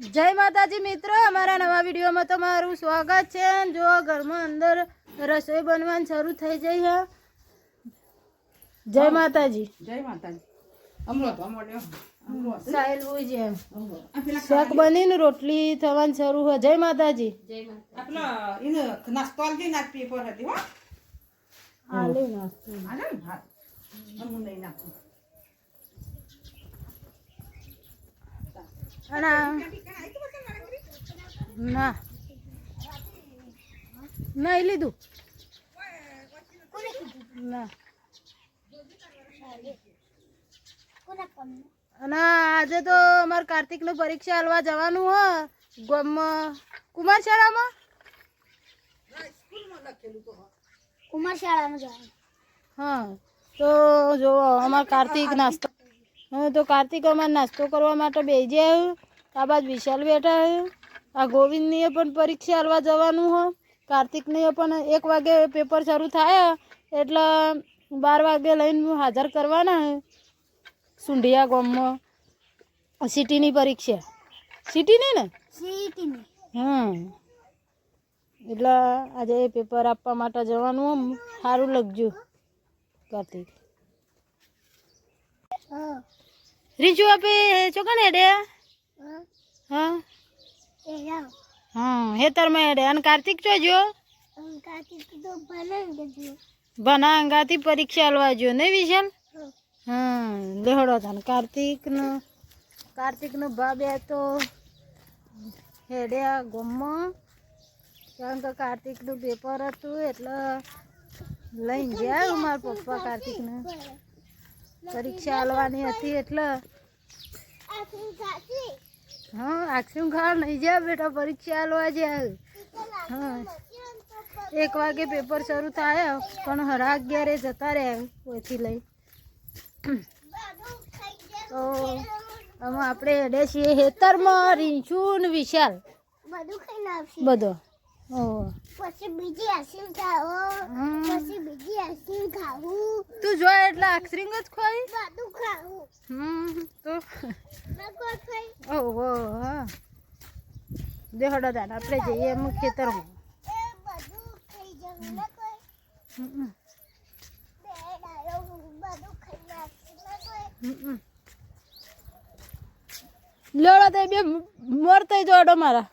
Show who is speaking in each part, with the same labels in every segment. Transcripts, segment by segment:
Speaker 1: જય માતાજી મિત્રો અમારા નવા વિડીયોમાં તમારું સ્વાગત છે. જો ઘરમાં અંદર રસોઈ બનવાનું શરૂ થઈ જઈ છે. જય માતાજી.
Speaker 2: જય માતાજી.
Speaker 1: શાક બનીને રોટલી થવાની શરૂ હોય. જય માતાજી.
Speaker 2: નાસ્તો આલજે નાખ હતી હો.
Speaker 1: નાસ્તો.
Speaker 2: આલે ને.
Speaker 1: ના નહીં લીધું. ના. અને આજે તો અમારે કાર્તિકનું પરીક્ષા હાલવા જવાનું હો. કુમાર શાળામાં
Speaker 3: કુમાર શાળામાં જવાનું.
Speaker 1: હા તો જો અમાર કાર્તિક નાસ્તો હા તો કાર્તિક અમારે નાસ્તો કરવા માટે બેસી જાય આ બાદ વિશાલ બેઠા હે. આ ગોવિંદની પણ પરીક્ષા હાલવા જવાનું હો. કાર્તિકની પણ એક વાગે પેપર શરૂ થાય એટલે બાર વાગે લઈને હાજર કરવાના હે. સુંઢિયા ગામમાં. સિટીની પરીક્ષા. સિટીની ને?
Speaker 3: સિટીની.
Speaker 1: હમ. એટલે આજે એ પેપર આપવા માટે જવાનું આમ સારું લખજો કાર્તિક.
Speaker 3: હા.
Speaker 1: રીજુ આપે ચોકન હેડે?
Speaker 3: હા?
Speaker 1: હા હેતરમાં હેડે અને કાર્તિક
Speaker 3: જો ગયું
Speaker 1: ભના અંગાથી પરીક્ષા આલવા જો નહીં વિશાલ?
Speaker 3: હા
Speaker 1: લેહડો થાન કાર્તિકનો. કાર્તિકનો ભા બે તો હેડ્યા ગમમાં. કારણ કે કાર્તિકનું પેપર હતું એટલે લઈને જાય મારા પપ્પા કાર્તિકને. પરીક્ષા આલવાની હતી એટલે હા આક્ષમ ખાવા નહીં જાય બેટા પરીક્ષા આલવા જાય હા. એક વાગે પેપર શરૂ થાય પણ હરા અગિયારે જતા રહ્યા ઓછી લઈ. તો આમાં આપણે હેડે છીએ હેતરમાં રીંછુ ને વિશાલ.
Speaker 3: બધું ખાઈને આવશે.
Speaker 1: બધો. ઓ.
Speaker 3: પછી બીજી આઈસ્ક્રીમ ખાવો પછી બીજી આઈસ્ક્રીમ ખાવું.
Speaker 1: તું જો એટલે આક્ષરિંગ જ ખોઈ.
Speaker 3: બધું ખાવું
Speaker 1: હમ તો
Speaker 3: મેં કોઈ ખાઈ
Speaker 1: ઓહો હા દેહડો દાન આપણે જઈએ એમ ખેતરમાં.
Speaker 3: એ બધું ખાઈ જવું ને બે ડાયો બધું ખાઈ નાખશે ને કોઈ
Speaker 1: હમ, હમ. લેવડો તો બે મરતા જોડો મારા.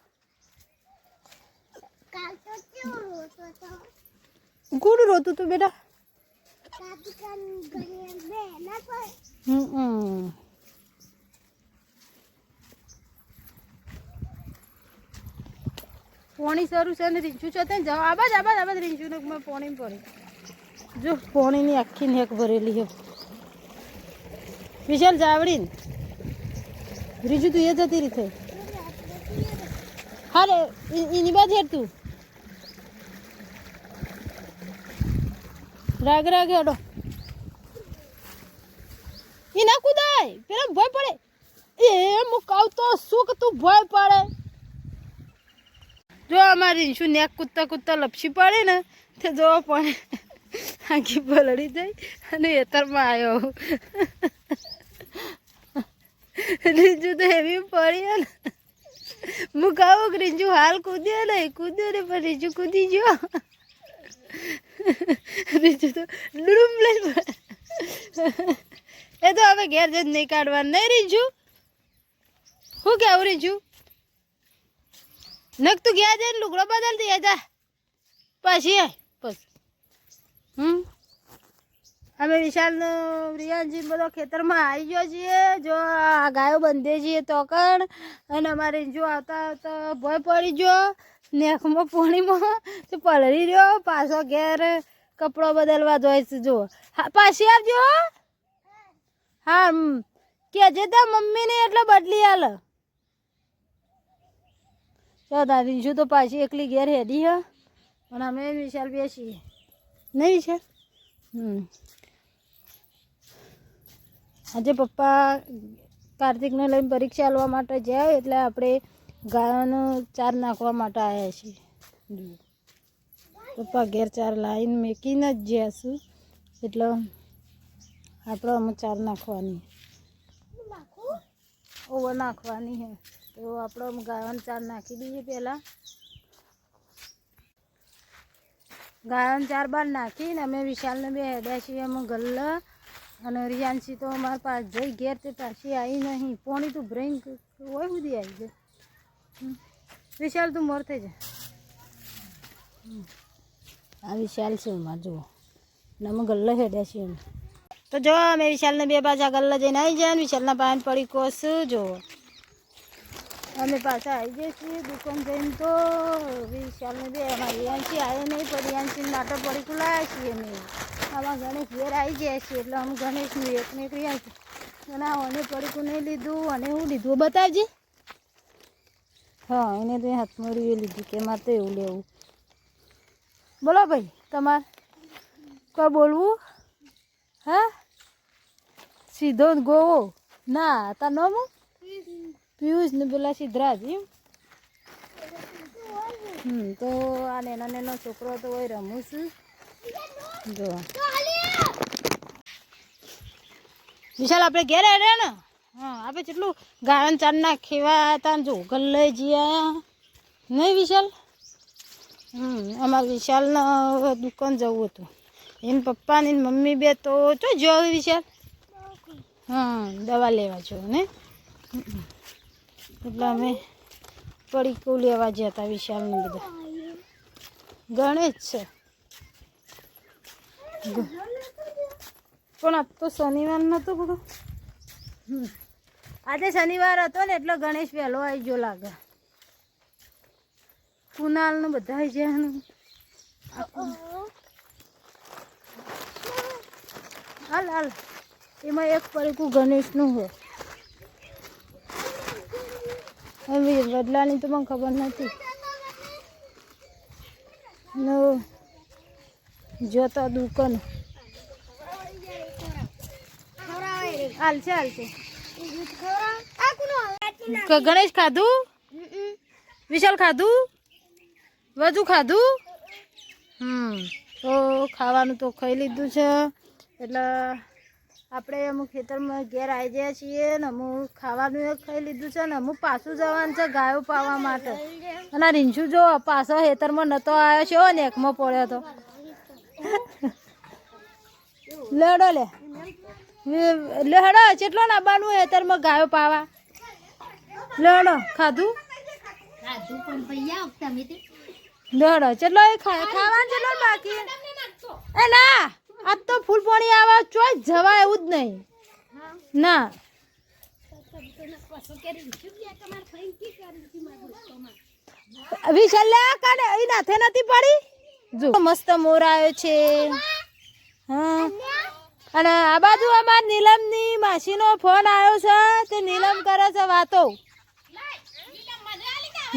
Speaker 3: કાલ તો કેવું રોતો તો
Speaker 1: કોણ રોતું તું બેટા?
Speaker 3: કાકી કાન ઘરે બે ના કોઈ
Speaker 1: હમ. પોણી સારું છે ને રીંચું છે તે જાઓ આબાજ આબાજ આબાજ રીંચું ને મેં પોણી ભરી જો, પોણીની આખી નેક ભરેલી છે. વિશાલ, જાવડી રીજુ, તું એ જતી રીતે હારે એની બાદ હેડ તું. રાગ રાગ હેડો. એ ના કુદાય પેલા ભય પડે. એ મુકાવ તો શું કે તું ભય પડે. જો અમારી શું નેક કૂદતા કૂદતા લપસી પડે ને, તે જો પણ આખી પલળી જાય અને એતરમાં આવ્યો રીંજુ તો એવી પડી હે ને. મુકાવો કે રીંજુ હાલ કૂદ્યો ને કૂદ્યો ને પણ રીંજુ કૂદી ગયો. રીંજુ તો ડુડુમ લઈ એ તો હવે ઘેર જઈને નહીં કાઢવાનું. નહીં રીંજુ? શું કેવું રીંજુ? નક તું ગયા જાય લુગડો બદલ દે જા. પછી પછી. હમ? અમે વિશાલ રિયાનજી બધો ખેતરમાં આવી ગયો છીએ. જો આ ગાયો બંધે છીએ તો કણ. અને અમારે જો આવતા આવતા ભય પડી ગયો. નેખમાં પોણીમાં તો પલળી રહ્યો. પાછો ઘેર કપડો બદલવા જોઈશ જો હા, પાછી આવજો, હા. કહેજે તા મમ્મીને એટલે બદલી તો દાદી શું તો પાછી એકલી ઘેર હેડી હ. પણ અમે વિશાલ બેસીએ નહીં વિશાલ હમ. આજે પપ્પા કાર્તિકને લઈને પરીક્ષા લેવા માટે જાય એટલે આપણે ગાયોનો ચાર નાખવા માટે આવ્યા છીએ. પપ્પા ઘેર ચાર લાઈન મેકીને જ જઈશું એટલે આપણે અમે ચાર નાખવાની. ઓવર નાખવાની છે તો આપણો ગાયન ચાર નાખી દઈએ પહેલાં. ગાયન ચાર બાર નાખીને અમે વિશાલને બે હેડ્યા છીએ અમે ગલ્લા. અને રિયાન્સી તો અમારા પાસે જઈ ઘેર તે પાછી આવી નહીં. પોણી તું ભરાઈને હોય સુધી આવી જાય. વિશાલ તું મોર થઈ જાય આ વિશાલ છે અમારે જુઓ. ને અમે ગલ્લ હેડ્યા છીએ તો જો અમે વિશાલને બે બાજા ગલ્લા જઈને આવી જાય વિશાલના પાન પડી કોસ જુઓ. અમે પાછા આવી જઈએ છીએ દુકાન જઈને તો વિશાલને બે, અમારી આંચી આવે નહીં, પણ રિયાન્સી નાટક પડી ખુલાયા છીએ અમે. આમાં ગણેશ ઘેર આવી જાય છે, એટલે અમે ગણેશનું એક ને એક રિયાન્સી અને આ પડીકું નહીં લીધું, અને હું લીધું બતાવજે. હા, એને તો હાથમાં રીએ લીધું કે મારે તો એવું લેવું. બોલો ભાઈ, તમારે કોઈ બોલવું? હા? સીધો ગોવો. ના તા હું? પિયુષ ને પેલા સિદ્ધરાજ એમ? હમ, તો આ નેનો નેનો છોકરો તો હોય રમું છું જો. વિશાલ, આપણે ઘેર હેડે ને? હા, આપણે કેટલું ગાયન ચાર ના ખેવા હતા જો ગલ્લે જીયા નહીં વિશાલ? હમ, અમારે વિશાલને દુકાન જવું હતું. એમ પપ્પા ને એની મમ્મી બે તો ચો જો વિશાલ. હા, દવા લેવા જો, ને. એટલે અમે પડીકું લેવા ગયા હતા વિશાલને બધા. ગણેશ છે. પણ આજ તો શનિવાર નહોતો બધો. આજે શનિવાર હતો ને એટલે ગણેશ વહેલો આવી ગયો લાગે કુનાલ ને બધા આવી જાય હાલ હાલ. એમાં એક પડીકું ગણેશનું હોય. હવે બદલાની તો મને ખબર નથી. જોતા દુકાન. હાલશે હાલશે. ગણેશ ખાધું? વિશાલ ખાધું? વધુ ખાધું? હમ. તો ખાવાનું તો ખાઈ લીધું છે. એટલે આપણે અમુક ખેતરમાં ઘેર આવી ગયા છીએ ને અમુક ખાવાનું એ ખાઈ લીધું છે ને અમુક પાછું જવાનું છે ગાયો પાવા માટે. અને રીંછુ જો પાછો ખેતરમાં નતો આવ્યો છે ને એકમાં પડ્યો તો. લેડો લે. લેડો કેટલો નાબાનું ખેતરમાં ગાયો પાવા? લેડો ખાધું? લેડો ચેટલો એ ખા- ખાવાનું ચેટલો બાકી? એ ના. આજ તો ફૂલ પાણી આવે ચોય જવા એવું જ નહીં. ના. વિશાલ લે કાઢે એ નાથે નથી પડી? જો. મસ્ત મોર આવ્યો છે. હા. અને આ બાજુ અમાર નીલમની માસીનો ફોન આવ્યો છે. તે નીલમ કરે છે વાતો.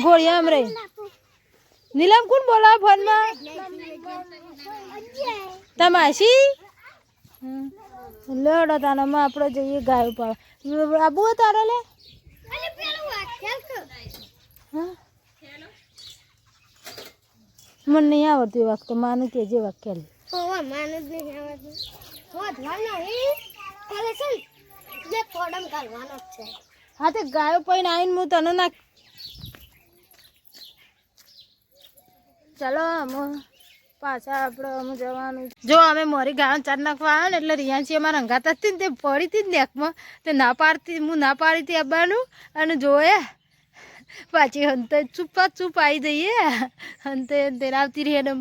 Speaker 1: ગોળિયામ રહી. નીલમ કોણ બોલાવે ફોનમાં? તમાસી લેડો તાનામાં આપણે જઈએ ગાયો પાડો આબુ તારે લે? મને નહીં આવડતું એ વખતે. માને કે જે વાક્ય લે. હા તે ગાયો પૈને આવીને હું તને નાખ ચાલો અમે પાછા આપણે અમે જવાનું. જો, અમે મોરી ગાયો ચાર નાખવા આવ્યો ને, એટલે રિયાંશી અમારા રંગાતા હતી ને તે પડી હતી ને નેકમાં. તે ના પાડતી, હું ના પાડી હતી આવવાનું અને જોયે, પાછી હંતે ચૂપા ચૂપ આવી જઈએ. હંતે હંતે આવતી રહી ને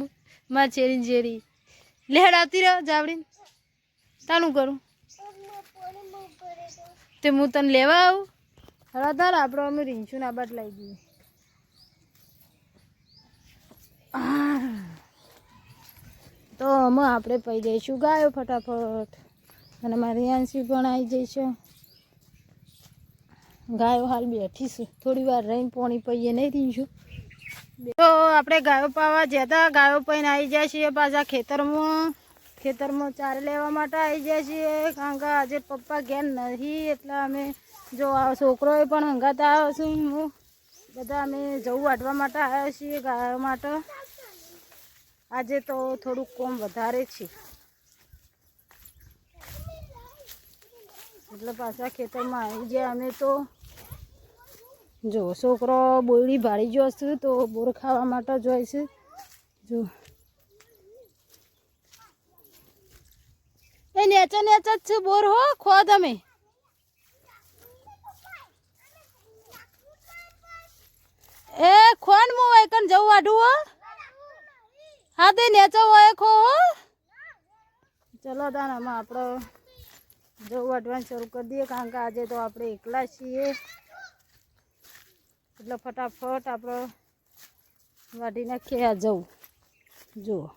Speaker 1: માં ચેરી ઝેરી. લેડ આવતી રહો, જાવડીને. તાનું કરું? તે હું તને લેવા આવું? હળદર આપણે અમે રીંછું ના બાટ લઈ દઈએ તો અમે આપણે પી દઈશું ગાયો ફટાફટ. અને મારી આંસી પણ આવી જઈશું ગાયો હાલ બેઠી છે. થોડી વાર રહીને પોણી પીએ નહીં રહીશું તો આપણે ગાયો પાવા જતા ગાયો પૈને આવી જાય છીએ પાછા ખેતરમાં. ખેતરમાં ચારે લેવા માટે આવી જાય છીએ. કારણ કે આજે પપ્પા ઘેર નથી, એટલે અમે જો આ છોકરોએ પણ હંગાતા આવ્યો છું. હું બધા અમે જવું વાટવા માટે આવ્યા છીએ ગાયો માટે. આજે તો થોડુંક કોમ વધારે છે. એટલે પાછા ખેતરમાં આવી ગયા. અમે તો જો છોકરો બોયડી ભાળી ગયો છે તો બોર ખાવા માટે જોઈ છે. જો. એ નેચે નેચે જ છે બોર હો, ખો તમે. એ ખોન મુ એકન જવું આઢું હો. હા, તે નેચો હોય ખો ચલો તાન આમાં આપણે જવું વાઢવાનું શરૂ કરી દઈએ, કારણ કે આજે તો આપણે એકલા છીએ. એટલે ફટાફટ આપણો વાઢી નાખીએ જવું. જુઓ.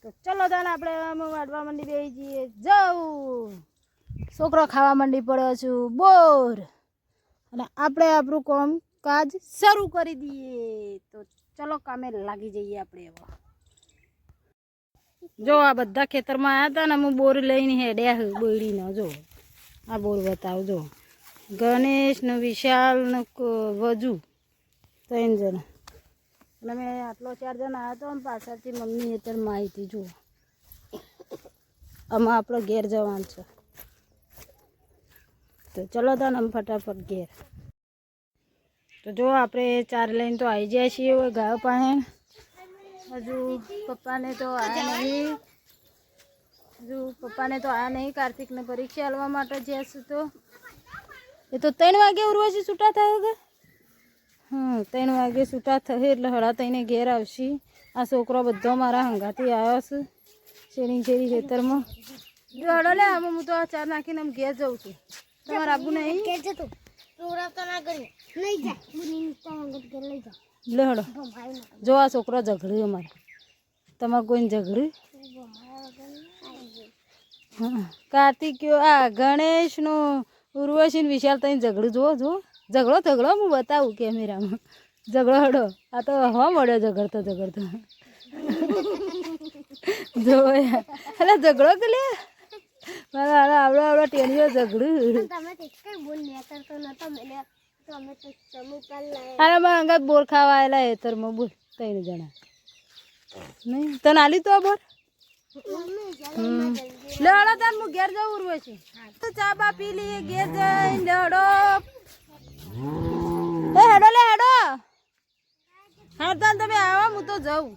Speaker 1: તો ચલો તાન આપણે વાઢવા માંડી બેસી જઈએ. જવું છોકરો ખાવા માંડી પડ્યો છું. બોર. અને આપણે આપણું કામ કાજ શરૂ કરી દઈએ. તો ચલો કામે લાગી જઈએ આપણે એવો જો આ બધા ખેતરમાં આવ્યા હતા ને હું બોર લઈને હેડ્યા બોયડીનો જો. આ બોર બતાવજો ગણેશનું વિશાલનું વજુ, ત્રણ જણ. અને મેં આટલો ચાર જણ આવ્યા હતો ને પાછળથી મમ્મી અત્યારે માહિતી જુઓ. આમાં આપણો ઘેર જવાનું છે. તો ચલો તને ફટાફટ ઘેર. તો જો આપણે ચાર લઈને તો આવી જાય છીએ હવે ગાયો પાસે. હજુ પપ્પાને તો આવ્યા નહીં. હજુ પપ્પાને તો આવ્યા નહીં કાર્તિકને પરીક્ષા આલવા માટે જઈશું તો. એ તો ત્રણ વાગે ઉર્વશી છૂટા થયો કે હમ, ત્રણ વાગે છૂટા થશે એટલે હળા થઈને ઘેર આવશે. આ છોકરો બધો મારા હંગાથી આવ્યો છે, શેરી શેરી ખેતરમાં. જો હળો લે, આમાં હું તો આ ચાર નાખીને આમ ઘેર જઉં છું. તમારા આબુ નહીં?
Speaker 3: કે જતો. તો ના કરી લઈ જા બુની તો કે લઈ જા.
Speaker 1: લે હળો જો આ છોકરો ઝઘડ્યો અમારે. તમારે કોઈને ઝઘડ્યું?
Speaker 3: ભમાય વગર આવી
Speaker 1: હા. કાર્તિક કયો આ ગણેશનો ઉર્વશી વિશાલ તઈ ઝઘડું જુઓ જુઓ. ઝઘડો ઝઘડો હું બતાવું કેમેરામાં. ઝઘડો હડો. આ તો હવા મળ્યો ઝઘડતો ઝઘડતો. જો એટલે ઝઘડો કે લે? મારા આવડો આવડો ટેણીઓ ઝઘડું
Speaker 3: તમે બોલ કરતો નતો મેલે
Speaker 1: અરે મારા અંગાત બોર ખાવા આવેલા હેતરમાં બોલ ત્રણ જણા. નહીં તને આલી તો બોર? લડો તાર હું ઘેર જવું રૂવે છે. તો ચા બા પી લઈએ ઘેર જઈને લડો એ હેડો લે હેડો. હા તાન તમે આવો હું તો જાઉં.